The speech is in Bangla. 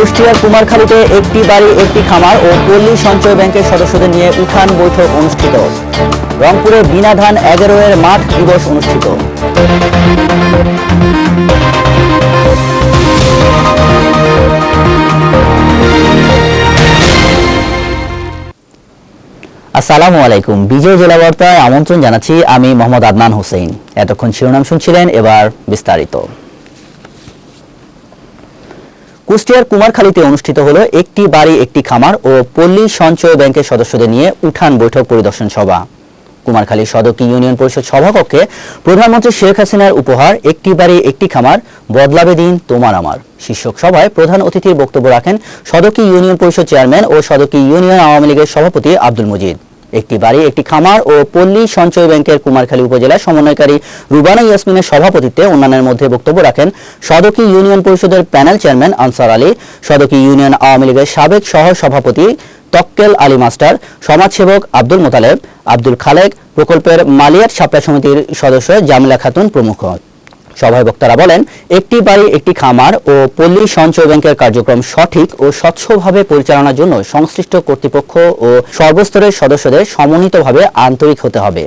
কুষ্টিয়ার কুমারখালীতে একটি বাড়ি, একটি খামার ও পল্লী সঞ্চয় ব্যাংকের সদস্যদের নিয়ে উঠান বৈঠক অনুষ্ঠিত। রংপুরে বিনা ধান এগারো এর মাঠ দিবস অনুষ্ঠিত। আসসালামু আলাইকুম। বিজয় জেলা বার্তায় আমন্ত্রণ জানাচ্ছি আমি মোহাম্মদ আদনান হোসেন। এতক্ষণ শিরোনাম শুনছিলেন, এবার বিস্তারিত। কুষ্টিয়ার কুমারখালীতে অনুষ্ঠিত হলো একটি বাড়ি, একটি খামার ও পল্লী সঞ্চয় ব্যাংকের সদস্যদের নিয়ে উঠান বৈঠক পরিদর্শন সভা। কুমারখালী সদকী ইউনিয়ন পরিষদ সভাকক্ষে প্রধানমন্ত্রী শেখ হাসিনার উপহার, একটি বাড়ি, একটি খামার, বদলাবে দিন তোমার আমার। শীর্ষক সভায় প্রধান অতিথির বক্তব্য রাখেন সদকী ইউনিয়ন পরিষদ চেয়ারম্যান ও সদকী ইউনিয়ন আওয়ামী লীগের সভাপতি আব্দুল মজিদ। একটি বাড়ি, একটি খামার ও পল্লী সঞ্চয় ব্যাংকের কুমারখালী উপজেলা সমন্বয়কারী রুবানা ইয়াসমিনের সভাপতিত্বে অন্যান্যের মধ্যে বক্তব্য রাখেন সদকী ইউনিয়ন পরিষদের panel chairman Ansar Ali, Sadki union Awami লীগের সাবেক সহ সভাপতি তক্কেল আলী মাস্টার, সমাজসেবক আব্দুল মোতালেব, আব্দুল খালেক প্রকল্পের মালিয়াট সাপ্লাই সমিতির সদস্য জামিলা খাতুন প্রমুখ। সভায় বক্তারা বলেন, একটি বাড়ি, একটি খামার ও পল্লী সঞ্চয় ব্যাংকের কার্যক্রম সঠিক ও স্বচ্ছভাবে পরিচালনার জন্য সংশ্লিষ্ট কর্তৃপক্ষ ও সর্বস্তরের সদস্যদের সমন্বিতভাবে আন্তরিক হতে হবে।